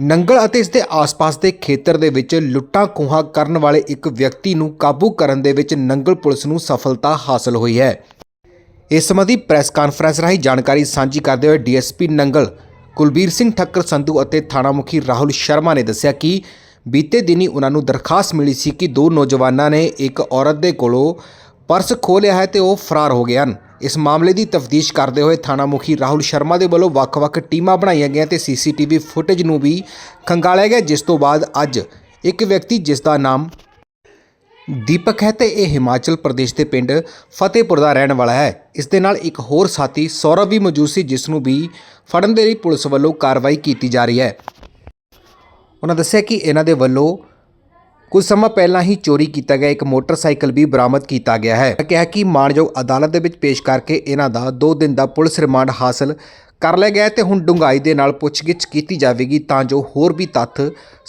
ਨੰਗਲ ਅਤੇ ਇਸ ਦੇ ਆਸ-ਪਾਸ ਦੇ ਖੇਤਰ ਦੇ ਵਿੱਚ ਲੁੱਟਾਂ ਖੋਹਾਂ ਕਰਨ ਵਾਲੇ ਇੱਕ ਵਿਅਕਤੀ ਨੂੰ ਕਾਬੂ ਕਰਨ ਦੇ ਵਿੱਚ ਨੰਗਲ ਪੁਲਿਸ ਨੂੰ ਸਫਲਤਾ ਹਾਸਲ ਹੋਈ ਹੈ। ਇਸ ਸੰਬੰਧੀ ਪ੍ਰੈਸ ਕਾਨਫਰੰਸ ਰਾਹੀਂ ਜਾਣਕਾਰੀ ਸਾਂਝੀ ਕਰਦੇ ਹੋਏ ਡੀਐਸਪੀ ਨੰਗਲ, ਕੁਲਬੀਰ ਸਿੰਘ ਠੱਕਰ ਸੰਧੂ ਅਤੇ ਥਾਣਾ ਮੁਖੀ ਰਾਹੁਲ ਸ਼ਰਮਾ ਨੇ ਦੱਸਿਆ ਕਿ ਬੀਤੇ ਦਿਨੀ ਉਹਨਾਂ ਨੂੰ ਦਰਖਾਸਤ ਮਿਲੀ ਸੀ ਕਿ ਦੋ ਨੌਜਵਾਨਾਂ ਨੇ ਇੱਕ ਔਰਤ ਦੇ ਕੋਲੋਂ ਪਰਸ ਖੋਹ ਲਿਆ ਹੈ ਤੇ ਉਹ ਫਰਾਰ ਹੋ ਗਏ ਹਨ। ਇਸ ਮਾਮਲੇ ਦੀ ਤਫਤੀਸ਼ ਕਰਦੇ ਹੋਏ ਥਾਣਾ ਮੁਖੀ ਰਾਹੁਲ ਸ਼ਰਮਾ ਦੇ ਵੱਲੋਂ ਵੱਖ-ਵੱਖ ਟੀਮਾਂ ਬਣਾਈਆਂ ਗਈਆਂ ਤੇ ਸੀਸੀਟੀਵੀ ਫੁਟੇਜ ਨੂੰ ਵੀ ਖੰਗਾਲਿਆ ਗਿਆ, ਜਿਸ ਤੋਂ ਬਾਅਦ ਅੱਜ ਇੱਕ ਵਿਅਕਤੀ ਜਿਸ ਦਾ ਨਾਮ ਦੀਪਕ ਹੈ ਤੇ ਇਹ ਹਿਮਾਚਲ ਪ੍ਰਦੇਸ਼ ਦੇ ਪਿੰਡ ਫਤਿਹਪੁਰ ਦਾ ਰਹਿਣ ਵਾਲਾ ਹੈ। ਇਸ ਦੇ ਨਾਲ ਇੱਕ ਹੋਰ ਸਾਥੀ ਸੌਰਵ ਵੀ ਮੌਜੂਦ ਸੀ, ਜਿਸ ਨੂੰ ਵੀ ਫੜਨ ਦੇ ਲਈ ਪੁਲਿਸ ਵੱਲੋਂ ਕਾਰਵਾਈ ਕੀਤੀ ਜਾ ਰਹੀ ਹੈ। ਉਹਨਾਂ ਦੱਸਿਆ ਕਿ ਇਹਨਾਂ ਦੇ ਵੱਲੋਂ ਕੁਝ ਸਮਾਂ ਪਹਿਲਾਂ ਹੀ ਚੋਰੀ ਕੀਤਾ ਗਿਆ, ਇੱਕ ਮੋਟਰਸਾਈਕਲ ਵੀ ਬਰਾਮਦ ਕੀਤਾ ਗਿਆ ਹੈ। ਕਿਹਾ ਕਿ ਮਾਣਯੋਗ ਅਦਾਲਤ ਦੇ ਵਿੱਚ ਪੇਸ਼ ਕਰਕੇ ਇਹਨਾਂ ਦਾ 2 ਦਿਨ ਦਾ ਪੁਲਿਸ ਰਿਮਾਂਡ ਹਾਸਲ ਕਰ ਲਿਆ ਗਿਆ ਹੈ ਤੇ ਹੁਣ ਡੂੰਘਾਈ ਦੇ ਨਾਲ ਪੁੱਛਗਿੱਛ ਕੀਤੀ ਜਾਵੇਗੀ ਤਾਂ ਜੋ ਹੋਰ ਵੀ ਤੱਥ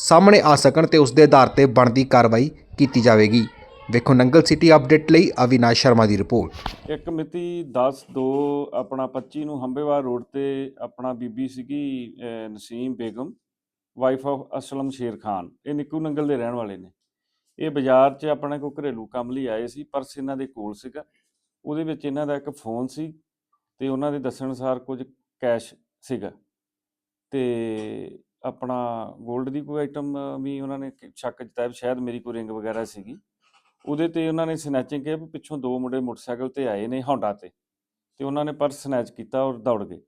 ਸਾਹਮਣੇ ਆ ਸਕਣ ਤੇ ਉਸ ਦੇ ਆਧਾਰ ਤੇ ਬਣਦੀ ਕਾਰਵਾਈ ਕੀਤੀ ਜਾਵੇਗੀ। ਵੇਖੋ ਨੰਗਲ ਸਿਟੀ ਅਪਡੇਟ ਲਈ ਅਵਿਨਾਸ਼ ਸ਼ਰਮਾ ਦੀ ਰਿਪੋਰਟ। ਇੱਕ ਮਿਤੀ 10 2 ਆਪਣਾ 25 ਨੂੰ ਹੰਬੇਵਾਲ ਰੋਡ ਤੇ ਆਪਣਾ ਬੀਬੀ ਸੀਗੀ ਨਸੀਮ ਬੇਗਮ। ਵਾਈਫ ਆਫ ਅਸਲਮ ਸ਼ੇਰ ਖਾਨ ਇਹ ਨਿੱਕੂ ਨੰਗਲ ਦੇ ਰਹਿਣ ਵਾਲੇ ਨੇ। ਇਹ ਬਾਜ਼ਾਰ 'ਚ ਆਪਣੇ ਕੋ ਘਰੇਲੂ ਕੰਮ ਲਈ ਆਏ ਸੀ, ਪਰਸ ਇਹਨਾਂ ਦੇ ਕੋਲ ਸੀਗਾ। ਉਹਦੇ ਵਿੱਚ ਇਹਨਾਂ ਦਾ ਇੱਕ ਫੋਨ ਸੀ ਤੇ ਉਹਨਾਂ ਦੇ ਦੱਸਣ ਅਨੁਸਾਰ ਕੁਝ ਕੈਸ਼ ਸੀਗਾ। ਤੇ ਆਪਣਾ 골ਡ ਦੀ ਕੋਈ ਆਈਟਮ ਵੀ ਉਹਨਾਂ ਨੇ ਸ਼ੱਕ ਜਤਾਇਆ ਸ਼ਾਇਦ ਮੇਰੀ ਕੋਈ ਰਿੰਗ ਵਗੈਰਾ ਸੀਗੀ। ਉਹਦੇ ਤੇ ਉਹਨਾਂ ਨੇ ਸਨੈਚਿੰਗ ਕਿਹਾ ਵੀ ਪਿੱਛੋਂ ਦੋ ਮੁੰਡੇ ਮੋਟਰਸਾਈਕਲ ਤੇ ਆਏ ਨੇ ਹੌਂਡਾ ਤੇ। ਤੇ ਉਹਨਾਂ ਨੇ ਪਰਸ ਸਨੈਚ ਕੀਤਾ ਔਰ ਦੌੜ ਗਏ।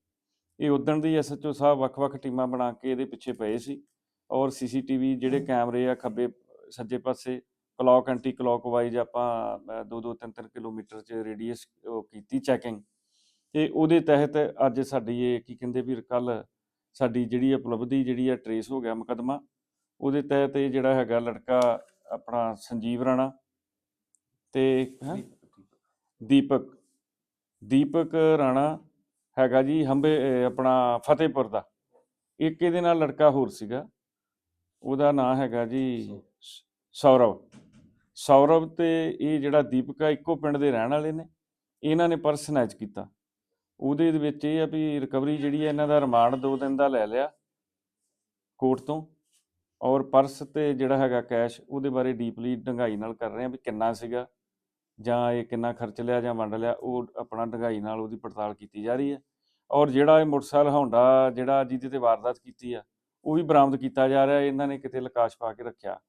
ਇਹ ਉਦਣ ਦੀ ਐਸਐਚਓ ਸਾਹਿਬ ਵੱਖ-ਵੱਖ ਟੀਮਾਂ ਬਣਾ ਕੇ ਇਹਦੇ ਪਿੱਛੇ ਪਏ ਸੀ ਔਰ ਸੀਸੀਟੀਵੀ ਜਿਹੜੇ ਕੈਮਰੇ ਆ ਖੱਬੇ ਸੱਜੇ ਪਾਸੇ ਕਲੌਕ ਐਂਟੀ ਕਲੌਕ ਵਾਈਜ਼ ਆਪਾਂ 2-2 3-3 ਕਿਲੋਮੀਟਰ ਚ ਰੇਡੀਅਸ ਕੀਤੀ ਚੈਕਿੰਗ ਤੇ ਉਹਦੇ ਤਹਿਤ ਅੱਜ ਸਾਡੀ ਇਹ ਕੀ ਕਹਿੰਦੇ ਵੀ ਕੱਲ ਸਾਡੀ ਜਿਹੜੀ ਉਪਲਬਧੀ ਜਿਹੜੀ ਆ ਟਰੇਸ ਹੋ ਗਿਆ ਮੁਕਦਮਾ ਉਹਦੇ ਤਹਿਤ ਇਹ ਜਿਹੜਾ ਹੈਗਾ ਲੜਕਾ ਆਪਣਾ ਸੰਜੀਵ ਰਾਣਾ ਤੇ? ਦੀਪਕ ਦੀਪਕ ਰਾਣਾ ਹੈਗਾ ਜੀ ਹੰਬੇ ਆਪਣਾ ਫਤਿਹਪੁਰ ਦਾ। ਇੱਕ ਇਹਦੇ ਨਾਲ ਲੜਕਾ ਹੋਰ ਸੀਗਾ। ਉਹਦਾ ਨਾਂ ਹੈਗਾ ਜੀ ਸੌਰਵ। ਸੌਰਵ ਤੇ ਇਹ ਜਿਹੜਾ ਦੀਪਕ ਇੱਕੋ ਪਿੰਡ ਦੇ ਰਹਿਣ ਵਾਲੇ ਨੇ। ਇਹਨਾਂ ਨੇ ਪਰਸ ਸਨੈਚ ਕੀਤਾ। ਉਹਦੇ ਦੇ ਵਿੱਚ ਇਹ ਆ ਵੀ ਰਿਕਵਰੀ ਜਿਹੜੀ ਹੈ ਇਹਨਾਂ ਦਾ ਰਿਮਾਂਡ 2 ਦਿਨ ਦਾ ਲੈ ਲਿਆ ਕੋਰਟ ਤੋਂ। ਔਰ ਪਰਸ ਤੇ ਜਿਹੜਾ ਹੈਗਾ ਕੈਸ਼ ਉਹਦੇ ਬਾਰੇ ਡੀਪਲੀ ਡੰਗਾਈ ਨਾਲ ਕਰ ਰਹੇ ਆ ਵੀ ਕਿੰਨਾ ਸੀਗਾ। ਜਾਂ ਇਹ ਕਿੰਨਾ ਖਰਚ ਲਿਆ ਜਾਂ ਵੰਡ ਲਿਆ, ਉਹ ਆਪਣਾ ਡੰਗਾਈ ਨਾਲ ਉਹਦੀ ਪੜਤਾਲ ਕੀਤੀ ਜਾ ਰਹੀ ਹੈ। ਔਰ ਜਿਹੜਾ ਇਹ ਮੋਟਰਸਾਈਕਲ ਹੌਂਡਾ ਜਿਹੜਾ ਜਿਹਦੇ ਤੇ ਵਾਰਦਾਤ ਕੀਤੀ ਆ, ਉਹ ਵੀ ਬਰਾਮਦ ਕੀਤਾ ਜਾ ਰਿਹਾ, ਇਹਨਾਂ ਨੇ ਕਿਤੇ ਲਕਾਸ਼ ਪਾ ਕੇ ਰੱਖਿਆ।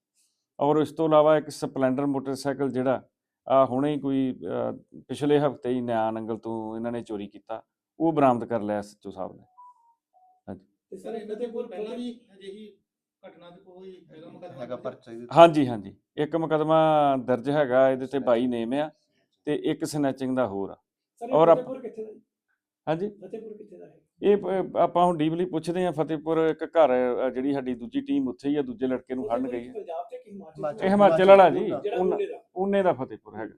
ਔਰ ਇਸ ਤੋਂ ਇਲਾਵਾ ਇੱਕ ਸਪਲੈਂਡਰ ਮੋਟਰਸਾਈਕਲ ਜਿਹੜਾ ਆ ਹੁਣੇ ਹੀ ਕੋਈ ਪਿਛਲੇ ਹਫ਼ਤੇ ਹੀ ਨਿਆਂ ਨੰਗਲ ਤੋਂ ਇਹਨਾਂ ਨੇ ਚੋਰੀ ਕੀਤਾ, ਉਹ ਬਰਾਮਦ ਕਰ ਲਿਆ ਐਸਐਚਓ ਸਾਹਿਬ ਨੇ। ਤੇ ਸਰ ਇਹਨਾਂ ਦੇ ਕੋਲ ਪਹਿਲਾਂ ਵੀ ਅਜਿਹੀ ਘਟਨਾ ਦੇ ਕੋਈ ਹੈਗਾ ਮੁਕੱਦਮਾ? ਹੈਗਾ ਪਰਚਾ ਇਹਦੇ ਤੇ। ਹਾਂਜੀ ਹਾਂਜੀ। ਇੱਕ ਮੁਕਦਮਾ ਦਰਜ ਹੈਗਾ ਇਹਦੇ ਤੇ 22 ਨੇਮ ਆ ਤੇ ਇੱਕ ਸਨੈਚਿੰਗ ਦਾ ਹੋਰ ਆ। ਸਰ ਔਰ ਆਪ- ਫਤਿਹਪੁਰ ਕਿੱਥੇ ਦਾ ਜੀ? ਹਾਂਜੀ? ਫਤਿਹਪੁਰ ਕਿੱਥੇ ਦਾ ਹੈ ਇਹ ਪ- ਆਪਾਂ ਹੁਣ ਡੀਪਲੀ ਪੁੱਛਦੇ ਆ ਫਤਿਹਪੁਰ ਇੱਕ ਘਰ ਜਿਹੜੀ ਸਾਡੀ ਦੂਜੀ ਟੀਮ ਉੱਥੇ ਹੀ ਆ ਦੂਜੇ ਲੜਕੇ ਨੂੰ ਫੜਨ ਗਈ ਪੰਜਾਬ ਕਿ ਹਿਮਾਚਲ। ਇਹ ਹਿਮਾਚਲ ਵਾਲਾ ਜੀ ਜਿਹੜਾ ਮੁੰਡੇ ਦਾ। ਉਹਨੇ ਦਾ ਫਤਿਹਪੁਰ ਹੈਗਾ।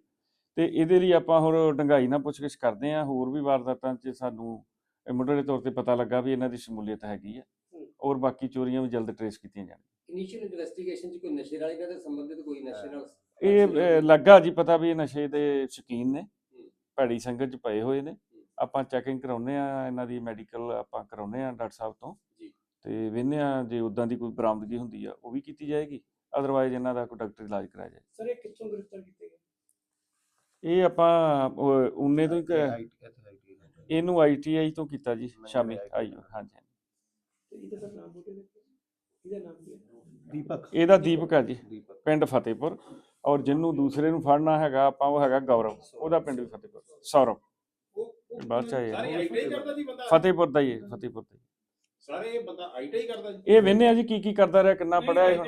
ਤੇ ਇਹਦੇ ਲਈ ਆਪਾਂ ਹੋਰ ਡੰਗਾਈ ਨਾਲ ਪੁੱਛਗਿੱਛ ਕਰਦੇ ਆ ਹੋਰ ਵੀ ਵਾਰਦਾਤਾਂ 'ਚ ਸਾਨੂੰ ਇਹ ਮੁੱਢਲੇ ਤੌਰ ਤੇ ਪਤਾ ਲੱਗਾ ਵੀ ਇਹਨਾਂ ਦੀ ਸ਼ਮੂਲੀਅਤ ਹੈਗੀ ਹੈ ਔਰ ਬਾਕੀ ਚੋਰੀਆਂ ਵੀ ਜਲਦ ਟਰੇਸ ਕੀਤੀਆਂ ਜਾਣ। ਇਨੀਸ਼ੀਅਲ ਇਨਵੈਸਟੀਗੇਸ਼ਨ 'ਚ ਕੋਈ ਨਸ਼ੇ ਵਾਲੇ ਨਾਲ ਸੰਬੰਧਿਤ ਕੋਈ ਨਸ਼ੇ ਨਾਲ ਇਹ ਲੱਗਾ ਜੀ ਪਤਾ ਵੀ ਇਹ ਨਸ਼ੇ ਦੇ ਸ਼ੌਕੀਨ ਨੇ। ਭੈੜੀ ਸੰਗਤ 'ਚ ਪਏ ਹੋਏ ਨੇ। ਆਪਾਂ ਚੈਕਿੰਗ ਕਰਾਉਨੇ ਆ ਇਹਨਾਂ ਦੀ ਮੈਡੀਕਲ ਆਪਾਂ ਕਰਾਉਨੇ ਆ ਡਾਕਟਰ ਸਾਹਿਬ ਤੋਂ। ਜੀ। ਤੇ ਵੇਖਦੇ ਆ ਜੇ ਉਦਾਂ ਦੀ ਕੋਈ ਬਰਾਮਦਗੀ ਹੁੰਦੀ ਆ ਉਹ ਵੀ ਕੀਤੀ ਜਾਏਗੀ। ਅਦਰਵਾਈਜ਼ ਇਹਨਾਂ ਦਾ ਕੋਈ ਡਾਕਟਰੀ ਇਲਾਜ ਕਰਾਇਆ ਜਾਏ। ਸਰ ਇਹ ਕਿੱਥੋਂ ਗ੍ਰਿਫਤਾਰ ਕੀਤੇ ਗਏ? ਇਹ ਆਪਾਂ ਉਹ, ਉਨੇ ਤੋਂ ਦਾ। ਇਹਨੂੰ ਆਈਟੀਆਈ ਤੋਂ ਕੀਤਾ ਜੀ ਸ਼ਾਮੀ ITI ਆਈ ਹਾਂਜੀ। ਇਹਦਾ ਸਰ ਨਾਮ ਬੋਲੇ ਇਹਦਾ ਨਾਮ ਕੀ ਹੈ? ਦੀਪਕ। ਇਹਦਾ ਦੀਪਕ ਆ ਜੀ ਦੀਪਕ ਪਿੰਡ ਫਤਿਹਪੁਰ। ਔਰ ਜਿਹਨੂੰ ਦੂਸਰੇ ਨੂੰ ਫੜਨਾ ਹੈਗਾ ਆਪਾਂ ਉਹ ਹੈਗਾ ਗੌਰਵ। ਉਹਦਾ ਪਿੰਡ ਵੀ ਫਤਿਹਪੁਰ ਸੌਰਵ। ਬਾਅਦ ਚ ਆਏ ਆ। ਸਾਰੇ ਆਈਟੀਆਈ ਕਰਦਾ ਜੀ ਬੰਦਾ? ਫਤਿਹਪੁਰ ਦਾ ਹੀ ਹੈ ਫਤਿਹਪੁਰ ਦਾ। ਸਾਰੇ ਇਹ ਬੰਦਾ ਆਈਟੀਆਈ ਕਰਦਾ ਜੀ ਇਹ ਵੇਨੇ ਆ ਜੀ ਕੀ ਕੀ ਕਰਦਾ ਰਿਹਾ ਕਿੰਨਾ ਪੜਿਆ ਇਹ? ਹੁਣ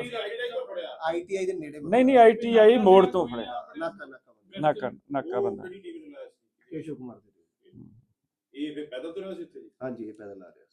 ਆਈਟੀਆਈ ਦੇ ਨੇੜੇ ਨਹੀਂ ਨਹੀਂ ਆਈਟੀਆਈ ਮੋੜ ਤੋਂ ਫੜਿਆ ਨਾਕਾ ਨਾਕਾ ਬੰਦਾ। ਨਾਕਾ ਨਾਕਾ ਕੇਸ਼ਵ ਕੁਮਾਰ ਦੇ। ਇਹ ਫਿਰ ਪੈਦਲ ਤੁਰਿਆ ਸੀ ਇੱਥੇ? ਜੀ ਹਾਂਜੀ ਇਹ ਪੈਦਲ ਆ ਰਿਹਾ।